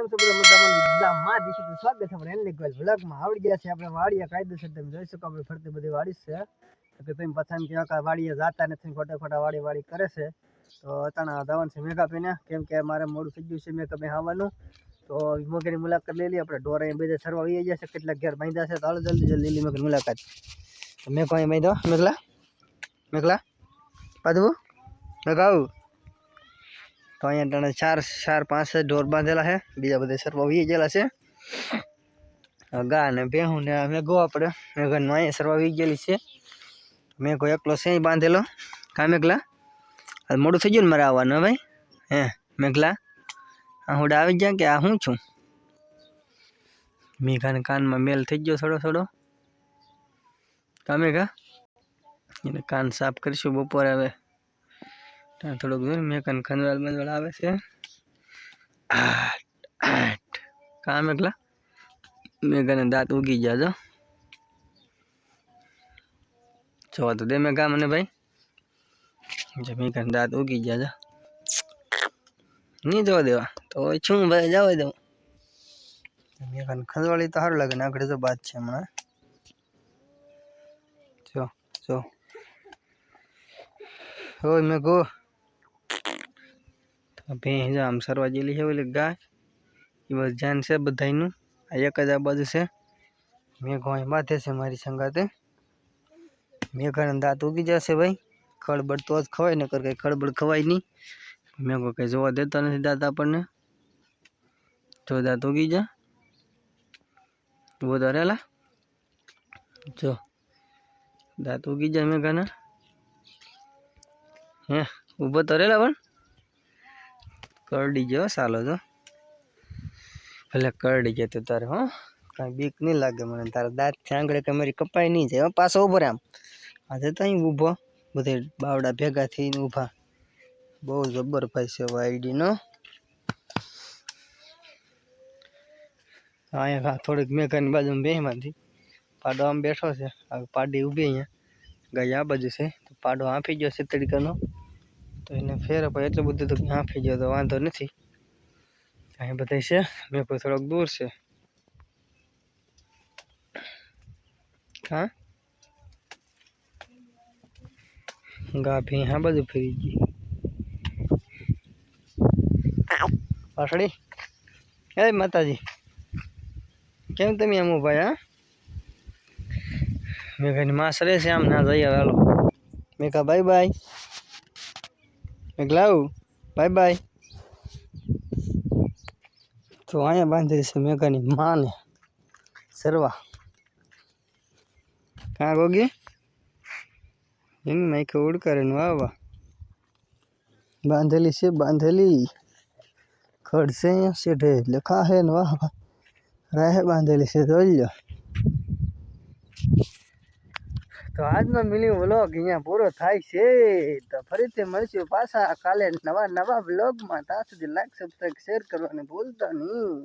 કેમ છો બધા મજામાં? મજામાં દીશું તો સ્વાગત છે આપણે એનલી ગોલ વ્લોગમાં આવડી ગયા છે આપણે વાડિયા કાયદેસર. તમે જોઈ શકો, આપણે ફરતી બધી વાડી છે. કે તમે પાછા એમ કહેવા વાડીએ જાતા નથી ખોટા ખોટા વાડી વાડી કરે છે. તો અતાણા જવાનું છે મેઘા પીને કેમ કે મારે મોડું થઈ ગયું છે મેં પી આવવાનું તો મગરની મુલાકાત લઈ લઈએ. આપણે ઢોર બધા સરવા આવી છે. કેટલાક ઘેર બાંધ્યા છે. તો હાલો જલ્દી જલ્દી લીલી મગર મુલાકાત. તો કોઈ બાંધો મેઘલા? મેઘલા? પાદવું મેઘા આવું તો અહીંયા તને ચાર ચાર, પાંચ જ ઢોર બાંધેલા છે. બીજા બધા સરવા વી ગયેલા છે. અ ગા ને ભેહું ને મેઘો આપણે મેઘાનું અહીંયા સરવા વી ગયેલી છે. મેઘો એકલો છે અહીં બાંધેલો. કા મેઘલા? હવે મોડું થઈ ગયું ને મારે આવવાનું, હે ભાઈ? હે, મેઘલા? આ હુડા આવી ગયા કે આ હું છું? મેઘાને કાનમાં મેલ થઈ ગયો થોડો થોડો. કા મેઘા? એને કાન સાફ કરીશું બપોરે હવે. ત્યાં થોડુંક જોયું મેઘાને ખંજવાળ બંજવાળ આવે છે. આઠ આઠ. એકલા મેં મેઘાને દાંત ઉગી ગયા જો જોવા તો દે મેઘા મને ભાઈ. જે મેઘાને દાંત ઉગી ગયા જો નહીં જોવા દેવા. તો છું ભાઈ જવા દઉં. મેઘાને ખંજવાળી તો સારું લાગે ને આગળ તો બાદ છે હમણાં. જો જો. હોય મેઘો. ભેંસ આમ સરવા જેલી છે, ઓલી ગાય. એ બસ જાન છે બધાયનું. આ એક જ આ બાજુ છે. મેઘો અહીં બાંધે છે મારી સંગાતે મેઘાને દાંત ઉગી જશે ભાઈ. ખળબડ તો જ ખવાય ને કર કંઈ ખળબડ ખવાય નહીં. મેઘો કંઈ જોવા દેતા નથી દાંત આપણને. જો દાંત ઉગી જા. તો જો. દાંત ઉગી જાય મેઘાના. હે, ઊભો તો રેલા પણ. કરડી ગયો સાલો તો ભલે કરડી ગયો તો તારે, હો. કાંઈ બીક નહીં લાગે મને. તારા દાંતથી આંગળે કે મારી કપાઈ નહીં જાય પાછો ઊભો આમ. આજે તો અહીં ઊભો. બધે બાવડા ભેગા થઈને ઊભા. બહુ જબ્બર ભાઈ છે વાયડીનો અહીંયા થોડીક મેઘાની બાજુમાં બેમાંથી પાડો આમ બેઠો છે. પાડી ઊભી અહીંયા. ગાય આ બાજુ છે. પાડો આપી ગયો છે તડકાનો તો એને ફેર પણ એટલું બધું તો આંફી ગયો? તો વાંધો નથી. અહીં બધા છે. મેં કોઈ થોડોક દૂર છે. હા? ગાભી હા બધું ફરી ગઈ. પાછળી. એ માતાજી. કેમ તમે આમ ઊભા હા મેઘાની માસ રહે છે આમ, ના જઈએ હાલો. મેઘા બાય બાય મેઘલાવ બાય બાય. તો અહીંયા બાંધેલી છે મેઘાની માને. સરવા. કાં ગોગી? એની નાખે ઉડકારે નું આવા બાંધેલી છે, બાંધેલી. ખડશે અહીંયા શેઠે લખા હે ને વાહ વાહ રાહે બાંધેલી છે, જોઈ લો તો આજનો મિની વ્લોગ અહીંયા પૂરો થાય છે. તો ફરીથી મળશું પાછા કાલે નવા નવા વ્લોગમાં. ત્યાં સુધી લાઈક સબસ્ક્રાઈબ શેર કરવાનું ભૂલતા નહીં.